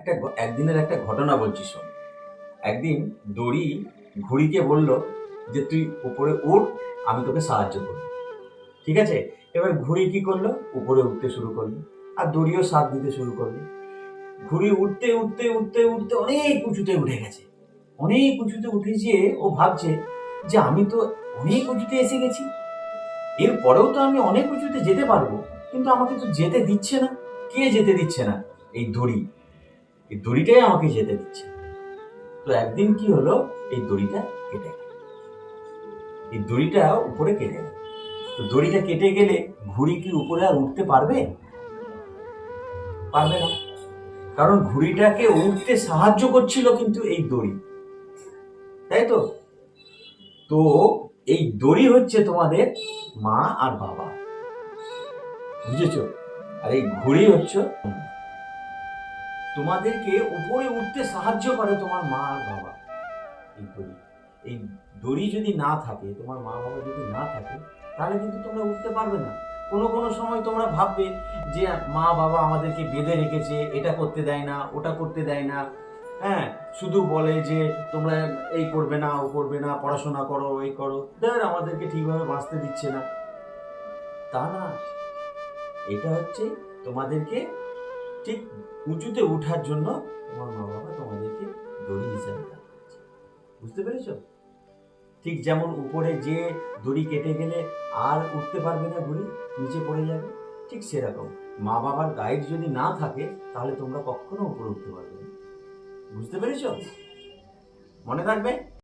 একটা একদিনের একটা ঘটনা বলছি শোন। একদিন দড়ি ঘুড়িকে বলল যে, তুই উপরে উঠ, আমি তোকে সাহায্য করব। ঠিক আছে? এবার ঘুড়ি কি করল? উপরে উঠতে শুরু করল আর দড়িও সাথ দিতে শুরু করল। ঘুড়ি উঠতে উঠতে উঠতে উঠতে অনেক উঁচুতে উঠে গেছে। অনেক উঁচুতে উঠে যেয়ে ও ভাবছে যে, আমি তো অনেক উঁচুতে এসে গেছি। এরপরেও তো আমি অনেক উঁচুতে যেতে পারব, কিন্তু আমাকে তো যেতে দিচ্ছে না। কে যেতে দিচ্ছে না? এই দড়ি। এই দড়িটাই আমাকে যেতে দিচ্ছে। তো একদিন কি হলো? এই দড়িটা কেটে গেল। এই দড়িটা উপরে কেটে গেল। তো দড়িটা কেটে গেলে ঘুড়ি কি উপরে আর উঠতে পারবে? পারবে না। কারণ ঘুড়িটাকে উঠতে সাহায্য করছিল কিন্তু এই দড়ি। তাই তো? তো এই দড়ি হচ্ছে তোমাদের মা আর বাবা। বুঝেছ? আর এই ঘুড়ি হচ্ছে। তোমাদেরকে উপরে উঠতে সাহায্য করে তোমার মা আর বাবা। এই দড়ি এই দড়ি যদি না থাকে, তোমার মা বাবা যদি না থাকে, তাহলে কিন্তু তোমরা উঠতে পারবে না। কোনো কোনো সময় তোমরা ভাববে যে মা বাবা আমাদেরকে বেঁধে রেখেছে, এটা করতে দেয় না, ওটা করতে দেয় না। হ্যাঁ শুধু বলে যে তোমরা এই করবে না, ও করবে না, পড়াশোনা করো, এই করো। দেখ আমাদেরকে ঠিকভাবে বাঁচতে দিচ্ছে না। তা না, এটা হচ্ছে তোমাদেরকে ঠিক উঁচুতে ওঠার জন্য তোমার মা বাবা তোমাদেরকে দড়ি হিসাবে করছে। বুঝতে পেরেছ? ঠিক যেমন উপরে যে দড়ি কেটে গেলে আর উঠতে পারবে না ঘুড়ি নিচে পড়ে যাবে, ঠিক সেরকম। মা বাবার গাইড যদি না থাকে, তাহলে তোমরা কখনো উপরে উঠতে পারবে না। বুঝতে পেরেছ? মনে থাকবে?